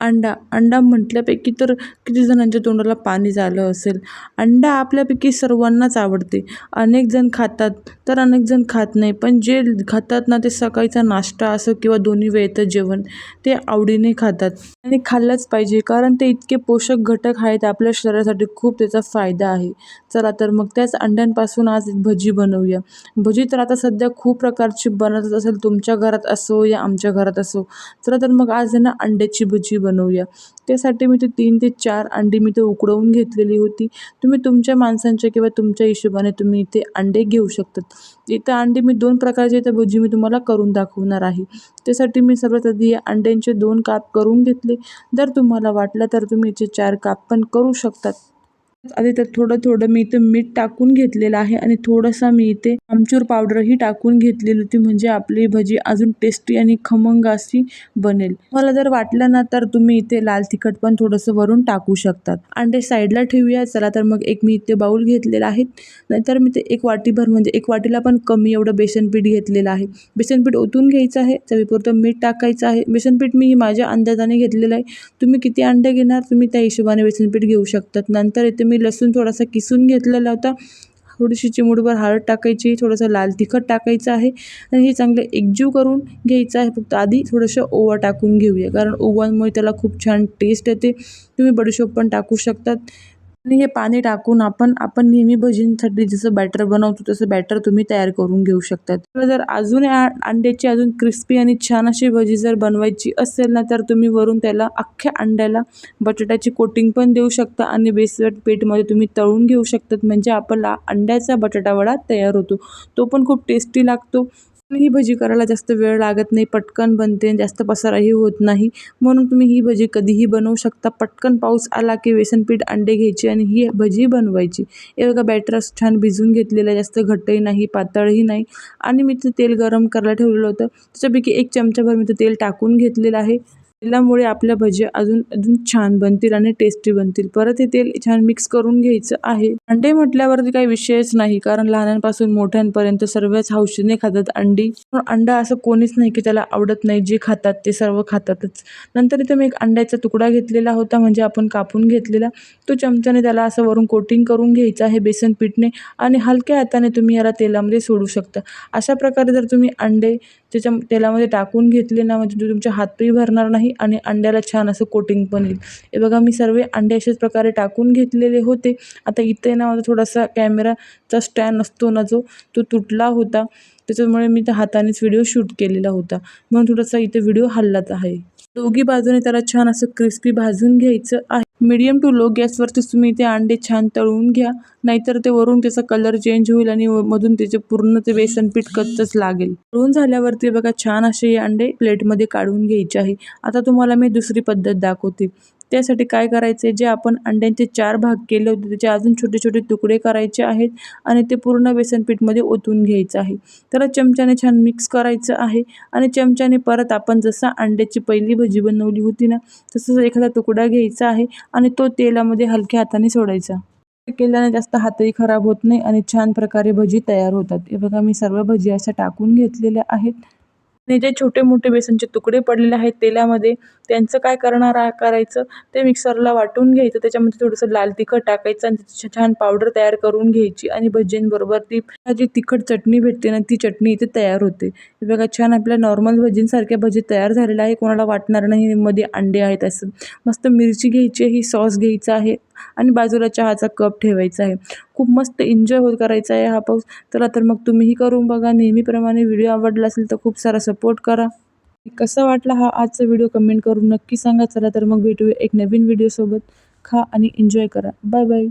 अंडा. अंडा म्हटल्यापैकी तर किती जणांच्या तोंडाला पाणी झालं असेल. अंडा आपल्यापैकी सर्वांनाच आवडते. अनेक जण खातात तर अनेक जण खात नाही. पण जे खातात ना ते सकाळचा नाश्ता असो किंवा दोन्ही वेळेचं जेवण ते आवडीने खातात आणि खाल्लंच पाहिजे. कारण ते इतके पोषक घटक आहेत आपल्या शरीरासाठी खूप त्याचा फायदा आहे. चला तर मग त्याच अंड्यांपासून आज भजी बनवूया. भजी तर आता सध्या खूप प्रकारची बनतच असेल. तुमच्या घरात असो या आमच्या घरात असो. चला तर मग आज आहे ना अंड्याची भजी बन बनवूया. त्यासाठी मी ते तीन ते चार अंडी मी ते उकडवून घेतलेली होती. तुम्ही तुमच्या माणसांच्या किंवा तुमच्या हिशोबाने तुम्ही इथे अंडे घेऊ शकतात. इथं अंडे मी दोन प्रकारचे इथं भजी मी तुम्हाला करून दाखवणार आहे. त्यासाठी मी सर्वात आधी या अंड्यांचे दोन काप करून घेतले. जर तुम्हाला वाटलं तर तुम्ही याचे चार काप पण करू शकतात. आधी तर थोडं थोडं मी इथे मीठ टाकून घेतलेलं आहे आणि थोडंसं मी इथे आमचूर पावडरही टाकून घेतलेली होती. म्हणजे आपली भजी अजून टेस्टी आणि खमंग अशी बनेल. मला जर वाटलं ना तर तुम्ही इथे लाल तिखट पण थोडंसं वरून टाकू शकतात. अंडे साईडला ठेवूया. चला तर मग एक मी इथे बाऊल घेतलेला आहे. नाहीतर मी ते एक वाटीभर म्हणजे एक वाटीला पण कमी एवढं बेसनपीठ घेतलेलं आहे. बेसनपीठ ओतून घ्यायचं आहे. चवीपुरतं मीठ टाकायचं आहे. बेसनपीठ मी माझ्या अंदाजाने घेतलेलं आहे. तुम्ही किती अंडे घेणार तुम्ही त्या हिशोबाने बेसनपीठ घेऊ शकतात. नंतर इथे मी लसूण थोडासा किसून घेतलेला होता. थोडीशी चिमूटभर हळद टाकायची थोडंसं लाल तिखट टाकायचं आहे. आणि हे चांगलं एकजीव करून घ्यायचं आहे. फक्त आधी थोडंसं ओवा टाकून घेऊया कारण ओव्यांमुळे त्याला खूप छान टेस्ट येते. तुम्ही बडीशोप पण टाकू शकतात. आणि हे पाणी टाकून आपण आपण नेहमी भजींसाठी जसं बॅटर बनवतो तसं बॅटर तुम्ही तयार करून घेऊ शकतात जर अजून या अंड्याची अजून क्रिस्पी आणि छान अशी भजी जर बनवायची असेल ना तर तुम्ही वरून त्याला अख्ख्या अंड्याला बटाट्याची कोटिंग पण देऊ शकता आणि बेसवट पीठमध्ये तुम्ही तळून घेऊ शकतात. म्हणजे आपला अंड्याचा बटाटावडा तयार होतो. तो पण खूप टेस्टी लागतो. ही भजी करायला जास्त वेळ लागत नाही पटकन बनते जास्त पसाराही होत नाही. म्हणून तुम्ही ही भजी कधीही बनवू शकता. पटकन पाऊस आला की बेसनपीठ अंडे घ्यायचे आणि ही भजी बनवायची. हे बघा बॅटर असं छान भिजून घेतलेलं आहे. जास्त घट्टही नाही पातळही नाही. आणि मी ते तेल गरम करायला ठेवलेलं होतं. त्याच्यापैकी एक चमचाभर मी ते तेल टाकून घेतलेलं आहे. तेलामुळे आपल्या भजी अजून अजून छान बनतील आणि टेस्टी बनतील. परत हे तेल छान मिक्स करून घ्यायचं आहे. अंडे म्हटल्यावरती काही विषयच नाही कारण लहानांपासून मोठ्यांपर्यंत सर्वच हौशीने खातात अंडी. पण अंडा असं कोणीच नाही की त्याला आवडत नाही जे खातात ते सर्व खातातच. नंतर इथं मी एक अंड्याचा तुकडा घेतलेला होता म्हणजे आपण कापून घेतलेला. तो चमच्याने त्याला असं वरून कोटिंग करून घ्यायचं आहे बेसन पीठने आणि हलक्या हाताने तुम्ही याला तेलामध्ये सोडू शकता. अशा प्रकारे जर तुम्ही अंडे त्याच्या तेलामध्ये टाकून घेतले ना म्हणजे तुमचे हातही भरणार नाही आणि अंड्याला छान असं कोटिंग पण येईल. हे बघा मी सर्व अंडे अशाच प्रकारे टाकून घेतलेले होते. आता इथे ना माझा थोडासा कॅमेराचा स्टँड असतो ना जो तो तुटला होता. त्याच्यामुळे मी त्या हातानेच व्हिडिओ शूट केलेला होता. म्हणून थोडासा इथे व्हिडिओ हल्लाच आहे. दोघी बाजूने त्याला छान असं क्रिस्पी भाजून घ्यायचं आहे. मीडियम टू लो गॅसवरतीच तुम्ही ते अंडे छान तळून घ्या. नाहीतर ते वरून त्याचा कलर चेंज होईल आणि मधून त्याचे पूर्ण ते बेसन पीठ कच्चंच लागेल. तळून झाल्यावरती बघा छान असे हे अंडे प्लेटमध्ये काढून घ्यायचे आहे. आता तुम्हाला मी दुसरी पद्धत दाखवते. त्यासाठी काय करायचं? आहे जे आपण अंड्यांचे चार भाग केले होते त्याचे अजून छोटे छोटे तुकडे करायचे आहेत आणि ते पूर्ण बेसन पीठमध्ये ओतून घ्यायचं आहे. त्याला चमच्याने छान मिक्स करायचं आहे आणि चमच्याने परत आपण जसं अंड्याची पहिली भजी बनवली होती ना तसंच एखादा तुकडा घ्यायचा आहे आणि तो तेलामध्ये हलक्या हाताने सोडायचा. केल्याने जास्त हातही खराब होत नाही आणि छान प्रकारे भजी तयार होतात. हे बघा मी सर्व भजी अशा टाकून घेतलेल्या आहेत. आणि जे छोटे मोठे बेसनचे तुकडे पडलेले आहेत तेलामध्ये त्यांचं काय करणार आ- करायचं? ते मिक्सरला वाटून घ्यायचं. त्याच्यामध्ये थोडंसं लाल तिखट टाकायचं आणि त्याची छान पावडर तयार करून घ्यायची आणि भजींबरोबर ती जी तिखट चटणी भेटते ना ती चटणी इथे तयार होते. हे बघा छान आपल्या नॉर्मल भजींसारख्या भजी तयार झालेल्या आहे. कोणाला वाटणार नाही मध्ये अंडे आहेत असं. मस्त मिरची घ्यायची ही सॉस घ्यायचा आहे आणि बाजूला चहाचा कप ठेवायचा आहे. खूप मस्त एन्जॉय होत करायचा आहे हा पाऊस. चला तर मग तुम्हीही करून बघा. नेहमीप्रमाणे व्हिडिओ आवडला असेल तर खूप सारा सपोर्ट करा. कसा वाटला हा आजचा व्हिडिओ कमेंट करून नक्की सांगा. चला तर मग भेटूया एक नवीन व्हिडिओसोबत खा आणि एन्जॉय करा. Bye bye